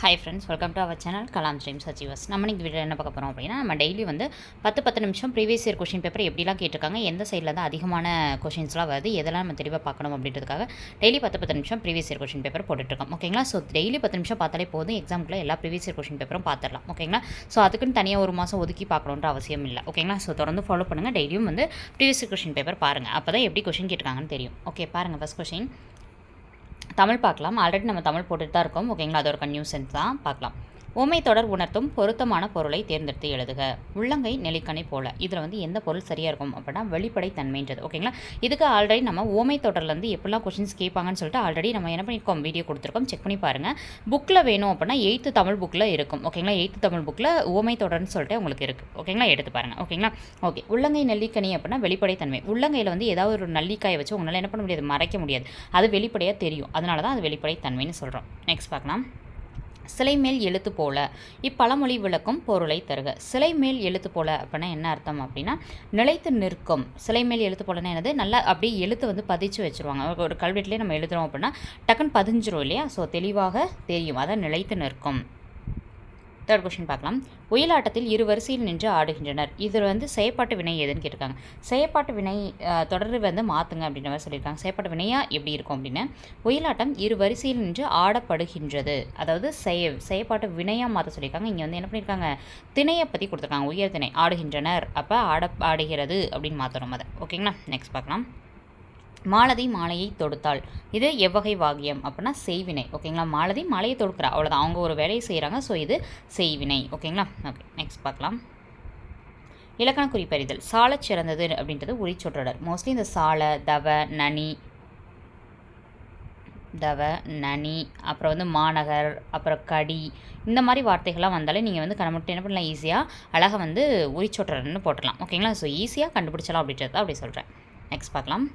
Hi friends welcome to our channel Kalam stream சச்சிவஸ் நம்ம இன்றைக்கி video என்ன பார்க்க போகிறோம் அப்படின்னா நம்ம டெய்லி வந்து பத்து பத்து நிமிஷம் ப்ரீவியஸ் இயர் கொஷின் பேப்பர் எப்படிலாம் கேட்டிருக்காங்க எந்த சைடில் தான் அதிகமான கொஷின்ஸ்லாம் வருது எதெல்லாம் நம்ம தெளிவாக பார்க்கணும் அப்படின்றதுக்காக டெய்லி பத்து பத்து நிமிஷம் ப்ரீவியஸ் இயர் கொஷின் பேப்பர் போட்டுட்ருக்கோம். ஓகேங்களா ஸோ டெய்லி பத்து நிமிஷம் பார்த்தாலே போதும் எக்ஸாமுக்குள்ள எல்லா ப்ரீவியஸ் இயர் கொஷின் பேப்பரும் பார்த்துடலாம். ஓகேங்களா ஸோ அதுக்குன்னு தனியாக ஒரு மாதம் ஒதுக்கி பார்க்கணுன்ற அவசியம் இல்லை. ஓகேங்களா ஸோ தொடர்ந்து ஃபாலோ பண்ணுங்கள் டெய்லியும் வந்து ப்ரீவியஸ் இயர் கொஷின் பேப்பர் பாருங்கள் அப்போ தான் எப்படி கொஷின் கேட்டிருக்காங்கன்னு தெரியும். ஓகே பாருங்கள் ஃபஸ்ட் கொஷின் தமிழ் பார்க்கலாம். ஆல்ரெடி நம்ம தமிழ் போட்டுட்டு தான் இருக்கோம் ஓகேங்களா அது ஒரு கன்யூசன்ஸ் தான். பார்க்கலாம். உமை தொடர் உணர்த்தும் பொருத்தமான பொருளை தேர்ந்தெடுத்து எழுதுக. உள்ளங்கை நெல்லிக்கனி போல. இதில் வந்து எந்த பொருள் சரியாக இருக்கும் அப்படின்னா வெளிப்படை தன்மைன்றது ஓகேங்களா? இதுக்கு ஆல்ரெடி நம்ம ஓமை தொடர்லேருந்து எப்படிலாம் கொஷின்ஸ் கேட்பாங்கன்னு சொல்லிட்டு ஆல்ரெடி நம்ம என்ன பண்ணியிருக்கோம்? வீடியோ கொடுத்துருக்கோம். செக் பண்ணி பாருங்கள் புக்கில் வேணும் அப்படின்னா எயித்து தமிழ் புக்கில் இருக்கும். ஓகேங்களா? எயித்து தமிழ் புக்கில் ஓமை தொடர்னு சொல்லிட்டு உங்களுக்கு இருக்குது ஓகேங்களா? எடுத்து பாருங்கள் ஓகேங்களா? ஓகே உள்ளங்கை நெல்லிக்கனி அப்படின்னா வெளிப்படை தன்மை உள்ளங்கையில் வந்து ஏதாவது ஒரு நல்லிக்காயை வச்சு உங்களால் என்ன பண்ண முடியாது? மறைக்க முடியாது. அது வெளிப்படையாக தெரியும். அதனால தான் அது வெளிப்படை தன்மைன்னு சொல்கிறோம் நெக்ஸ்ட் பார்க்கலாம். சிலை மேல் எழுத்து போல இப்பழமொழி விளக்கும் பொருளை தருக. சிலை மேல் எழுத்து போல அப்படின்னா என்ன அர்த்தம் அப்படின்னா நிலைத்து நிற்கும். சிலை மேல் எழுத்து போலன்னா என்னது? நல்லா அப்படியே எழுத்து வந்து பதிச்சு வச்சுருவாங்க. ஒரு- ஒரு கல்வெட்டுலேயே நம்ம எழுதுறோம் அப்படின்னா டக்குன்னு பதிஞ்சிரும் இல்லையா? ஸோ தெளிவாக தெரியும். அதான் நிலைத்து நிற்கும். தேர்ட் கொஸ்டின் பார்க்கலாம். ஒயிலாட்டத்தில் இரு வரிசையில் நின்று ஆடுகின்றனர். இதில் வந்து செயற்பாட்டு வினை எதுன்னு கேட்டிருக்காங்க. செயற்பாட்டு வினை தொடர் வந்து மாற்றுங்க அப்படின்ற மாதிரி சொல்லியிருக்காங்க. செயற்பாட்டு வினையாக எப்படி இருக்கும் அப்படின்னு? ஒயிலாட்டம் இரு வரிசையில் நின்று ஆடப்படுகின்றது. அதாவது செய செயற்பாட்டு வினையாக மாற்ற சொல்லியிருக்காங்க. இங்கே வந்து என்ன பண்ணியிருக்காங்க? திணையை பற்றி கொடுத்துருக்காங்க. உயர் திணை. ஆடுகின்றனர். அப்போ ஆட ஆடுகிறது அப்படின்னு மாற்றணும் அதை. ஓகேங்களா? நெக்ஸ்ட் பார்க்கலாம். மாலதி மாலையை தொடுத்தாள். இது எவ்வகை வாக்கியம் அப்படின்னா செய்வினை. ஓகேங்களா? மாலதி மாலையை தொடுக்கிறா. அவ்வளோதான் அவங்க ஒரு வேலையை செய்கிறாங்க ஸோ இது செய்வினை. ஓகேங்களா? ஓகே நெக்ஸ்ட் பார்க்கலாம். இலக்கண குறிப்பறிதல் சாலை சிறந்தது அப்படின்றது உரிச்சொற்றொடர் மோஸ்ட்லி இந்த சாலை தவ நனி தவ நனி அப்புறம் வந்து மாநகர் அப்புறம் கடி இந்த மாதிரி வார்த்தைகள்லாம் வந்தாலே நீங்கள் வந்து கணமுட்டு என்ன பண்ணலாம்? ஈஸியாக அழகாக வந்து உரிச்சொற்றர்னு போட்டலாம் ஓகேங்களா? ஸோ ஈஸியாக கண்டுபிடிச்சலாம் அப்படின்றத அப்படி சொல்கிறேன் நெக்ஸ்ட் பார்க்கலாம்.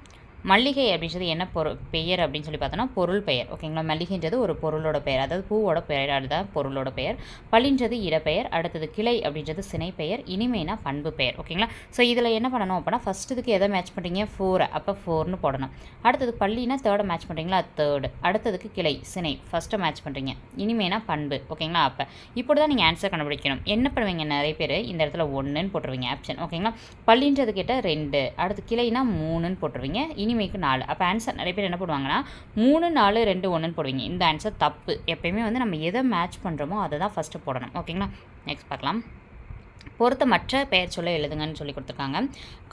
மல்லிகை அப்படின்றது என்ன பொருள் பெயர் அப்படின்னு சொல்லி பார்த்தோன்னா பொருள் பெயர். ஓகேங்களா? மல்லிகைன்றது ஒரு பொருளோட பெயர். அதாவது பூவோட பெயர் அதுதான் பொருளோட பெயர். பள்ளின்றது இடப்பெயர். அடுத்தது கிளை அப்படின்றது சினை பெயர் இனிமைனா பண்பு பெயர். ஓகேங்களா? ஸோ இதில் என்ன பண்ணணும் அப்படின்னா ஃபஸ்ட்டு இதுக்கு எதை மேட்ச் பண்ணுறீங்க ஃபோரை அப்போ ஃபோர்னு போடணும். அடுத்தது பள்ளினா தேர்டை மேட்ச் பண்ணுறீங்களா தேர்டு அடுத்ததுக்கு கிளை சினை. ஃபஸ்ட்டை மேட்ச் பண்ணுறீங்க இனிமேனா பண்பு. ஓகேங்களா? அப்போ இப்படி தான் நீங்கள் ஆன்சர் கண்டுபிடிக்கணும். என்ன பண்ணுவீங்க? நிறைய பேர் இந்த இடத்துல ஒன்றுன்னு போட்டுருவீங்க. ஆப்ஷன் ஓகேங்களா? பள்ளின்றது கிட்ட ரெண்டு. அடுத்து கிளைனா மூணுன்னு போட்டுருவீங்க. இனிமைக்கு நாலு. அப்போ ஆன்சர் நிறைய பேர் என்ன போடுவாங்கன்னா மூணு நாலு ரெண்டு ஒன்றுன்னு போடுவீங்க. இந்த ஆன்சர் தப்பு. எப்பயுமே வந்து நம்ம எதை மேட்ச் பண்ணுறோமோ அதை தான் ஃபஸ்ட்டு போடணும். ஓகேங்களா நெக்ஸ்ட் பார்க்கலாம். பொருத்தமற்ற பெயர் சொல்ல எழுதுங்கன்னு சொல்லி கொடுத்துருக்காங்க.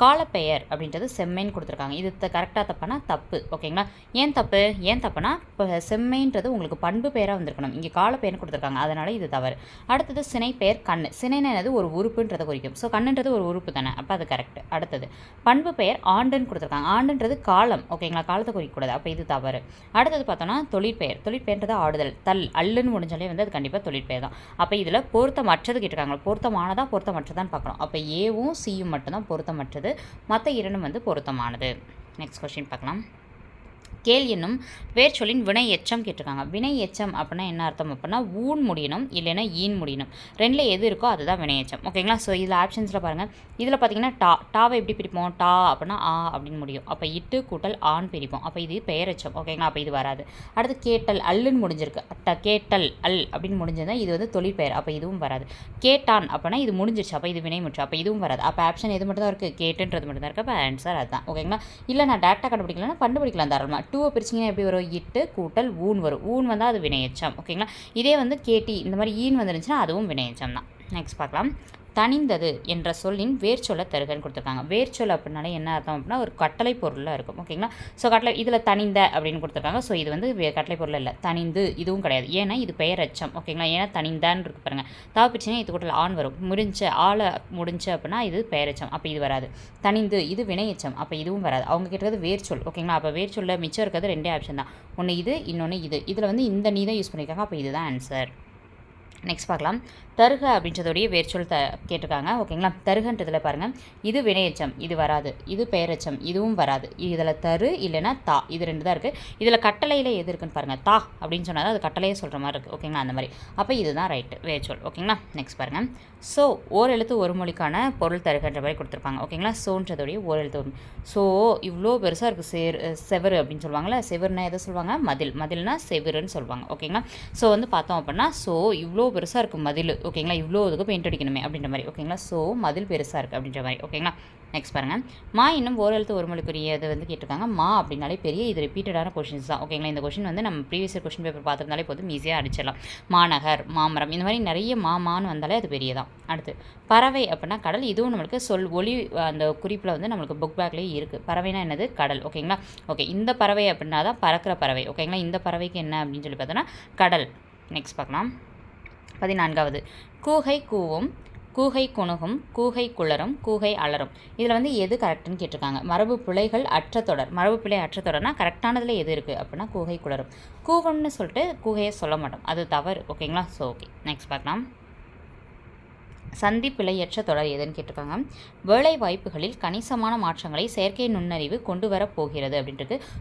காலப்பெயர் அப்படின்றது செம்மைன்னு கொடுத்துருக்காங்க. இது கரெக்டாக தப்பானா தப்பு ஓகேங்களா? ஏன் தப்பு? ஏன் தப்புனா இப்போ செம்மைன்றது உங்களுக்கு பண்பு பெயராக வந்திருக்கணும். இங்கே காலப்பெயர்னு கொடுத்துருக்காங்க. அதனால் இது தவறு. அடுத்தது சினை பெயர் கண் சினைனா ஒரு உறுப்புன்றதை குறிக்கும். ஸோ கண்ணுன்றது ஒரு உறுப்பு தானே. அப்போ அது கரெக்ட் அடுத்தது பண்பு பெயர் ஆண்டுன்னு கொடுத்துருக்காங்க. ஆண்டுன்றது காலம் ஓகேங்களா? காலத்தை குறிக்கக்கூடாது. அப்போ இது தவறு. அடுத்தது பார்த்தோன்னா தொழிற்பெயர். தொழிற்பெயர்ன்றது ஆடுதல். தல் அல்லுன்னு முடிஞ்சாலே வந்து அது கண்டிப்பாக தொழிற்பெயர் தான். அப்போ இதில் பொருத்தமற்றது கேட்டிருக்காங்க. பொருத்தமற்று தான் பார்க்கணும். அப்போ ஏவும் சியும் மட்டும்தான் பொருத்தமற்றது. மற்ற இரண்டும் வந்து பொருத்தமானது. நெக்ஸ்ட் கொஸ்டின் பார்க்கலாம். கேள் என்னும் வேர் சொல்லின் வினை எச்சம் கேட்டிருக்காங்க. வினை எச்சம் அப்படின்னா என்ன அர்த்தம் அப்படின்னா ஊன் முடியணும் இல்லைன்னா ஈன் முடியணும். ரெண்டில் எது இருக்கோ அதுதான் வினை எச்சம் ஓகேங்களா ஸோ இதில் ஆப்ஷன்ஸில் பாருங்கள் இதில் பார்த்தீங்கன்னா டா டாவை எப்படி பிரிப்போம்? டா அப்படின்னா ஆ அப்படின்னு முடியும். அப்போ இட்டு கூட்டல் ஆண் பிரிப்போம். அப்போ இது பெயரெச்சம். ஓகேங்களா அப்போ இது வராது. அடுத்து கேட்டல் அல்லுன்னு முடிஞ்சிருக்கு. அட்ட கேட்டல் அல் அப்படின்னு முடிஞ்சிருந்தால் இது வந்து தொழிற்பெயர். அப்போ இதுவும் வராது. கேட்டான் அப்படின்னா இது முடிஞ்சிருச்சு. அப்போ இது வினை வினைமுற்று. அப்போ இதுவும் வராது. அப்போ ஆப்ஷன் எது மட்டும் தான் இருக்குது கேட்டுன்றது மட்டும் தான் இருக்குது அப்போ ஆன்சர் அதுதான். ஓகேங்களா இல்லை நான் டேரெக்டாக கண்டுபிடிக்கலன்னா கண்டுபிடிக்கலாம் தாராளமாக டூவை பிரிச்சிங்கன்னா எப்படி வரும்? இட்டு கூட்டல் ஊன் வரும். ஊன் வந்தால் அது வினையச்சம் ஓகேங்களா? இதே வந்து கேட்டி இந்த மாதிரி ஈன் வந்துருந்துச்சுன்னா அதுவும் வினையச்சம் தான். நெக்ஸ்ட் பார்க்கலாம். தனிந்தது என்ற சொல்லின் வேர்ச்சொல்லை தருகன்னு கொடுத்துருக்காங்க. வேர்ச்சொல் அப்படின்னாலே என்ன அர்த்தம் அப்படின்னா ஒரு கட்டளை பொருளாக இருக்கும். ஓகேங்களா ஸோ கட்டளை இதில் தனிந்த அப்படின்னு கொடுத்துருக்காங்க. ஸோ இது வந்து வே- கட்டளை பொருள் இல்லை. தனிந்து இதுவும் கிடையாது. ஏன்னா இது பெயரச்சம் ஓகேங்களா ஏன்னா தனிந்தான்னு இருக்கு பாருங்க. தாப்பிச்சுன்னா இது கூட்டில் ஆண் வரும். முடிஞ்ச ஆளை முடிஞ்ச அப்படின்னா இது பெயரச்சம் அப்போ இது வராது. தனிந்து இது வினையச்சம் அப்போ இதுவும் வராது. அவங்க கேட்டது வேர்ச்சொல் ஓகேங்களா அப்போ வேர்ச்சொல்ல மிச்சம் இருக்கிறது ரெண்டே ஆப்ஷன் தான். ஒன்று இது இன்னொன்று இது. இதில் வந்து இந்த நீ தான் யூஸ் பண்ணியிருக்காங்க அப்போ இதுதான் ஆன்சர் நெக்ஸ்ட் பார்க்கலாம். தருக அப்படின்றதோடைய வேர்ச்சொல் த கேட்டிருக்காங்க. ஓகேங்களா? தருகன்றதில் பாருங்கள் இது வினையச்சம் இது வராது. இது பெயரச்சம் இதுவும் வராது. இதில் தரு இல்லைன்னா தா. இது ரெண்டு தான் இருக்குது இதில் கட்டளையில் எது இருக்குன்னு பாருங்கள் தா அப்படின்னு சொன்னால் அது கட்டளையே சொல்கிற மாதிரி இருக்குது ஓகேங்களா? அந்த மாதிரி. அப்போ இதுதான் ரைட்டு வேர்ச்சொல் ஓகேங்களா? நெக்ஸ்ட் பாருங்கள் ஸோ ஓர் எழுத்து ஒரு மொழிக்கான பொருள் தருகன்ற மாதிரி கொடுத்துருப்பாங்க. ஓகேங்களா? சோன்றதோடைய ஓர் எழுத்து ஒரு ஸோ இவ்வளோ பெருசாக இருக்குது சேர் செவரு அப்படின்னு சொல்லுவாங்கள்ல செவருனா எதை சொல்லுவாங்க? மதில். மதில்னா செவருன்னு சொல்லுவாங்க. ஓகேங்களா? ஸோ வந்து பார்த்தோம் அப்படின்னா ஸோ இவ்வளோ பெருசாக இருக்குது மதில். ஓகேங்களா இவ்வளோ இதுக்கு பெயிண்ட் அடிக்கணுமே அப்படின்ற மாதிரி. ஓகேங்களா ஸோ மதில் பெருசாக இருக்குது அப்படின்ற மாதிரி. ஓகேங்களா நெக்ஸ்ட் பாருங்கள் மா இன்னும் ஓர் எழுத்து ஒரு மொழிக்குரிய இது வந்து கேட்டிருக்காங்க. மா அப்படின்னாலே பெரிய இது ரிப்பீட்டடான கொஷின்ஸ் தான். ஓகேங்களா இந்த கொஷின் வந்து நம்ம ப்ரீவியஸ் கொஷின் பேப்பர் பார்த்துருந்தாலே போதும். ஈஸியாக அடிச்சிடலாம். மாநகர் மாமரம் இந்த மாதிரி நிறைய மா மான்னு வந்தாலே அது பெரிய தான் அடுத்து பறவை அப்படின்னா கடல். இதுவும் நம்மளுக்கு சொல் ஒளி அந்த குறிப்பில் வந்து நம்மளுக்கு புக் பேக்லேயே இருக்குது பறவைனா என்னது? கடல். ஓகேங்களா ஓகே இந்த பறவை அப்படின்னா தான் பறக்கிற பறவை. ஓகேங்களா இந்த பறவைக்கு என்ன அப்படின்னு சொல்லி பார்த்தோன்னா கடல். நெக்ஸ்ட் பார்க்கலாம். பதினான்காவது. கூகை கூவும் கூகை குணுகும் கூகை குளரும் கூகை அலரும். இதில் வந்து எது கரெக்டுன்னு கேட்டிருக்காங்க. மரபு பிழைகள் அற்ற தொடர். மரபு பிழை அற்ற தொடர்னா கரெக்டானதில் எது இருக்குது அப்படின்னா கூகை குளரும். கூவம்னு சொல்லிட்டு கூகையை சொல்ல மாட்டோம். அது தவறு. ஓகேங்களா? ஸோ ஓகே நெக்ஸ்ட் பார்க்கலாம். சந்தி பிழையற்ற தொடர் எதுன்னு கேட்டிருக்காங்க. வேலை வாய்ப்புகளில் கணிசமான மாற்றங்களை செயற்கை நுண்ணறிவு கொண்டு வரப் போகிறது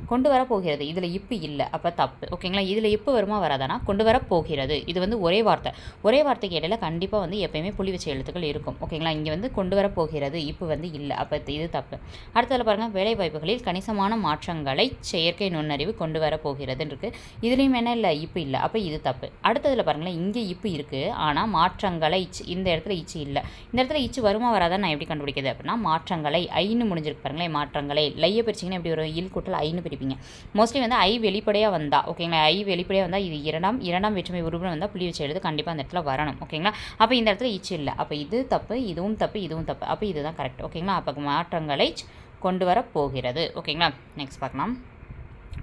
கொண்டு வரப் போகிறது. இதில் இப்போ இல்லை. அப்போ தப்பு. ஓகேங்களா இதில் இப்போ வருமா வராதானா? கொண்டு வரப் போகிறது. இது வந்து ஒரே வார்த்தை. ஒரே வார்த்தைக்கு இடையில கண்டிப்பாக வந்து எப்பயுமே புள்ளி வச்ச எழுத்துக்கள் இருக்கும். ஓகேங்களா இங்கே வந்து கொண்டு வரப்போகிறது இப்போ வந்து இல்லை. அப்போ இது தப்பு. அடுத்ததில் பாருங்கள் வேலை வாய்ப்புகளில் கணிசமான மாற்றங்களை செயற்கை நுண்ணறிவு கொண்டு வரப் இருக்குது இதுலேயும் என்ன இல்லை? இப்போ இல்லை. அப்போ இது தப்பு. அடுத்ததில் பாருங்களேன். இங்கே இப்போ இருக்குது ஆனால் மாற்றங்களை ச்- இந்த இடத்துல ஈச்சு இல்லை. இந்த இடத்துல ஈச்சு வருமா வராதான் நான் எப்படி கண்டுபிடிக்கிறது அப்படின்னா மாற்றங்களை ஐன்னு முடிஞ்சிருக்கு பாருங்களேன் மாற்றங்களை. லைய பிரிச்சிங்கன்னா எப்படி வரும்? இல் கூட்டல் ஐன்னு பிரிப்பீங்க. மோஸ்ட்லி வந்து ஐ வெளிப்படையாக வந்தால் ஓகேங்களா? ஐ வெளிப்படையாக வந்தால் இது இரண்டாம் இரண்டாம் வேற்றுமை உருவம் வந்தால் புள்ளி வச்சு எழுது கண்டிப்பாக அந்த இடத்துல வரணும் ஓகேங்களா? அப்போ இந்த இடத்துல ஈச்சு இல்லை. அப்போ இது தப்பு இதுவும் தப்பு இதுவும் தப்பு. அப்போ இதுதான் கரெக்ட் ஓகேங்களா? அப்போ மாற்றங்களை கொண்டு வர போகிறது ஓகேங்களா? நெக்ஸ்ட் பார்க்கலாம்.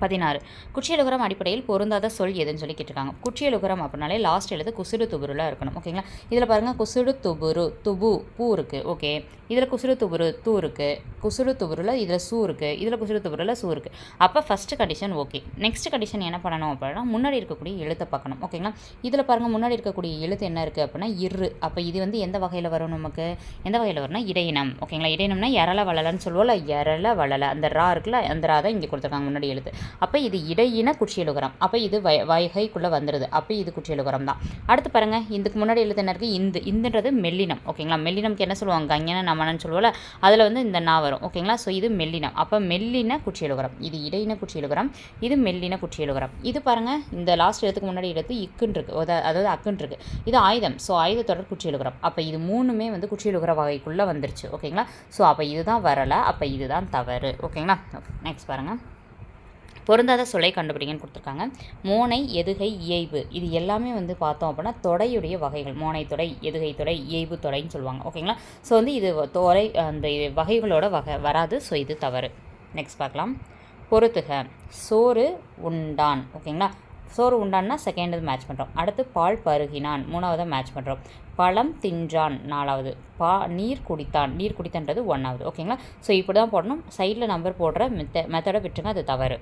பதினாறு. குற்றியலுகரம் அடிப்படையில் பொருந்தாத சொல் எதுன்னு சொல்லி கேட்டிருக்காங்க. குற்றியலுகரம் அப்படின்னாலே லாஸ்ட் எழுது குசுடு துபுருல இருக்கணும். ஓகேங்களா இதில் பாருங்கள் குசுடு துபுரு துபு பூ இருக்குது ஓகே இதில் குசுடு துபுரு தூ இருக்குது குசுடு துபுருல இதில் சூ இருக்குது இதில் குசுடு துபுருல சூ இருக்குது அப்போ first condition okay next condition என்ன பண்ணணும் அப்படின்னா முன்னாடி இருக்கக்கூடிய எழுத்தை பார்க்கணும். ஓகேங்களா இதில் பாருங்கள் முன்னாடி இருக்கக்கூடிய எழுத்து என்ன இருக்குது அப்படின்னா இரு. அப்போ இது வந்து எந்த வகையில் வரும் நமக்கு? எந்த வகையில் வரும்னா இடையினம். ஓகேங்களா இடையினம்னா எரள வளலன்னு சொல்லுவோம்ல எரள வளல அந்த ரா இருக்குல்ல அந்த ரா தான் இங்கே கொடுத்துருக்காங்க முன்னாடி எழுத்து. அப்போ இது இடையின குற்றியலுகரம். அப்போ இது வய வகைக்குள்ளே வந்துடுது அப்போ இது குற்றியலுகரம் தான். அடுத்து பாருங்கள் இதுக்கு முன்னாடி எழுத்து என்ன இருக்குது இந்து இந்துன்றது மெல்லினம். ஓகேங்களா? மெல்லினம்க்கு என்ன சொல்லுவாங்க? கங்கன நமனன்னு சொல்லுவோம்ல அதில் வந்து இந்த நா வரும். ஓகேங்களா? ஸோ இது மெல்லினம். அப்போ மெல்லின குற்றியலுகரம். இது இடையின குற்றியலுகரம். இது மெல்லின குற்றியலுகரம். இது பாருங்கள் இந்த லாஸ்ட் எழுத்துக்கு முன்னாடி எழுத்து இக்குன்னு இருக்குது அதாவது அக்குன்னு இருக்குது இது ஆயுதம். ஸோ ஆயுதத்தொடர் குற்றியலுகரம். அப்போ இது மூணுமே வந்து குற்றியலுகர வகைக்குள்ளே வந்துருச்சு. ஓகேங்களா? ஸோ அப்போ இதுதான் வரலை. அப்போ இதுதான் தவறு. ஓகேங்களா? நெக்ஸ்ட் பாருங்கள் பொருந்தாத சொல்லை கண்டுபிடிங்கன்னு கொடுத்துருக்காங்க. மோனை எதுகை இயைபு. இது எல்லாமே வந்து பார்த்தோம் அப்படின்னா தொடையுடைய வகைகள். மோனை தொடை எதுகை தொடை இயைபு தொடைன்னு சொல்லுவாங்க. ஓகேங்களா? ஸோ வந்து இது தொலை அந்த இது வகைகளோட வகை வராது. ஸோ இது தவறு. நெக்ஸ்ட் பார்க்கலாம். பொறுத்துக சோறு உண்டான். ஓகேங்களா? சோறு உண்டான்னா செகண்ட் மேட்ச் பண்ணுறோம் அடுத்து பால் பருகினான். மூணாவது மேட்ச் பண்ணுறோம் பழம் தின்றான். நாலாவது. பா நீர் குடித்தான். நீர் குடித்தன்றது ஒன்றாவது ஓகேங்களா? ஸோ இப்படி தான் போடணும் சைடில் நம்பர் போடுற மெத்த மெத்தடை விட்டுருங்க. அது தவறு.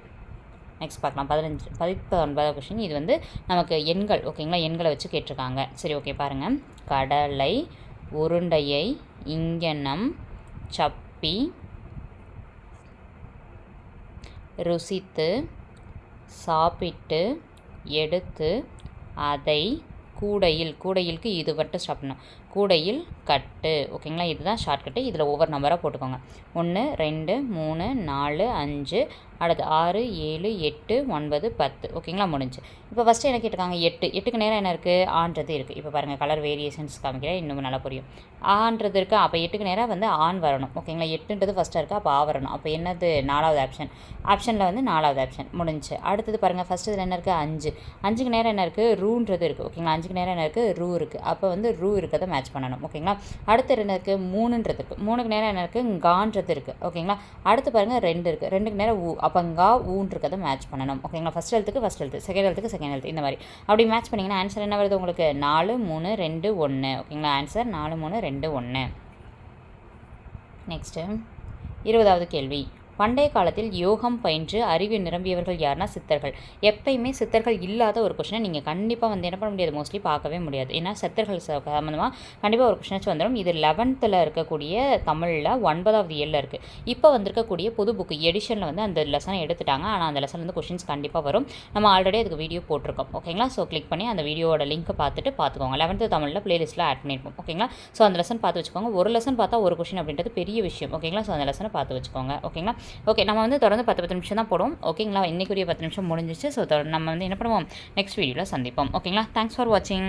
நெக்ஸ்ட் பார்க்கலாம். பதினஞ்சு பதிப்பொன்பதாவது கொஷின் இது வந்து நமக்கு எண்கள் ஓகேங்களா எண்களை வச்சு கேட்டிருக்காங்க. சரி ஓகே பாருங்கள் கடலை உருண்டையை இங்கனம் சப்பி ருசித்து சாப்பிட்டு எடுத்து அதை கூடையில் கூடையிலுக்கு இது மட்டும் சாப்பிடணும். கூடையில் கட்டு. ஓகேங்களா? இதுதான் ஷார்ட்கட்டு இதில் ஒவ்வொரு நம்பராக போட்டுக்கோங்க. ஒன்று ரெண்டு மூணு நாலு அஞ்சு அடுத்து ஆறு ஏழு எட்டு ஒன்பது பத்து. ஓகேங்களா? முடிஞ்சு. இப்போ ஃபஸ்ட்டு என்ன கேட்டிருக்காங்க? எட்டு. எட்டுக்கு நேரம் என்ன இருக்குது ஆன்றது இருக்குது இப்போ பாருங்கள் கலர் வேரியேஷன்ஸ் காமிக்கிறேன். இன்னும் நல்லா புரியும். ஆன்றது இருக்குது அப்போ எட்டுக்கு நேரம் வந்து ஆன் வரணும். ஓகேங்களா? எட்டுன்றது ஃபஸ்ட்டாக இருக்குது அப்போ ஆ வரணும். அப்போ என்னது? நாலாவது ஆப்ஷன் ஆப்ஷனில் வந்து நாலாவது ஆப்ஷன் முடிஞ்சு. அடுத்தது பாருங்கள் ஃபஸ்ட்டு இதில் என்ன இருக்குது அஞ்சு. அஞ்சுக்கு நேரம் என்ன இருக்குது ரூன்றது இருக்குது ஓகேங்களா? அஞ்சுக்கு நேரம் என்ன இருக்குது ரூ இருக்குது அப்போ வந்து ரூ இருக்கிறத மேட்ச் மேட்ச் பண்ணணும் ஓகேங்களா அடுத்து என்ன இருக்குது மூணுன்றது இருக்குது மூணுக்கு நேரம் என்ன இருக்குது கான்றது இருக்குது ஓகேங்களா அடுத்து பாருங்கள் ரெண்டு இருக்குது ரெண்டுக்கு நேரம் ஊ அப்போ கா ஊன் மேட்ச் பண்ணணும் ஓகேங்களா ஃபஸ்ட் எழுத்துக்கு ஃபஸ்ட் எழுத்து செகண்ட் எழுத்துக்கு செகண்ட் எழுத்து இந்த மாதிரி. அப்படி மேட்ச் பண்ணிங்கன்னா ஆன்சர் என்ன வருது உங்களுக்கு? நாலு மூணு ரெண்டு ஒன்று ஓகேங்களா ஆன்சர் நாலு மூணு ரெண்டு ஒன்று நெக்ஸ்ட்டு இருபதாவது கேள்வி. பண்டைய காலத்தில் யோகம் பயின்று அறிவு நிரம்பியவர்கள் யாருன்னா சித்தர்கள். எப்பயுமே சித்தர்கள் இல்லாத ஒரு கொஷினை நீங்கள் கண்டிப்பாக வந்து என்ன பண்ண முடியாது? மோஸ்ட்லி பார்க்கவே முடியாது. ஏன்னா சித்தர்கள் சம்மந்தமாக கண்டிப்பாக ஒரு கொஷினாச்சும் வந்துடும் இது லெவன்த்தில் இருக்கக்கூடிய தமிழில் ஒன்பதாவது ஏழில் இருக்குது இப்போ வந்திருக்கக்கூடிய புது புக்கு எடிஷனில் வந்து அந்த லெசனை எடுத்துட்டாங்க. ஆனால் அந்த லெசன் வந்து கொஷின்ஸ் கண்டிப்பாக வரும். நம்ம ஆல்ரெடி அதுக்கு வீடியோ போட்டிருக்கோம். ஓகேங்களா ஸோ கிளிக் பண்ணி அந்த வீடியோட லிங்க்கை பார்த்துட்டு பார்த்துக்கோங்க. லெவன்த்து தமிழில் ப்ளேலிஸ்ட்டில் ஆட் பண்ணியிருப்போம் ஓகேங்களா ஸோ அந்த லெசன் பார்த்து வச்சுக்கோங்க. ஒரு லெசன் பார்த்தா ஒரு கொஷின் அப்படின்றது பெரிய விஷயம். ஓகேங்களா ஸோ அந்த லெசனை பார்த்து வச்சுக்கோங்க. ஓகேங்களா ஓகே நம்ம வந்து தொடர்ந்து பத்து பத்து நிமிஷம் தான் போடுவோம். ஓகேங்களா இன்றைக்குரிய பத்து நிமிஷம் முடிஞ்சிச்சு. ஸோ நம்ம வந்து என்ன பண்ணுவோம்? நெக்ஸ்ட் வீடியோவில் சந்திப்போம். ஓகேங்களா தேங்க்ஸ் ஃபார் வாட்சிங்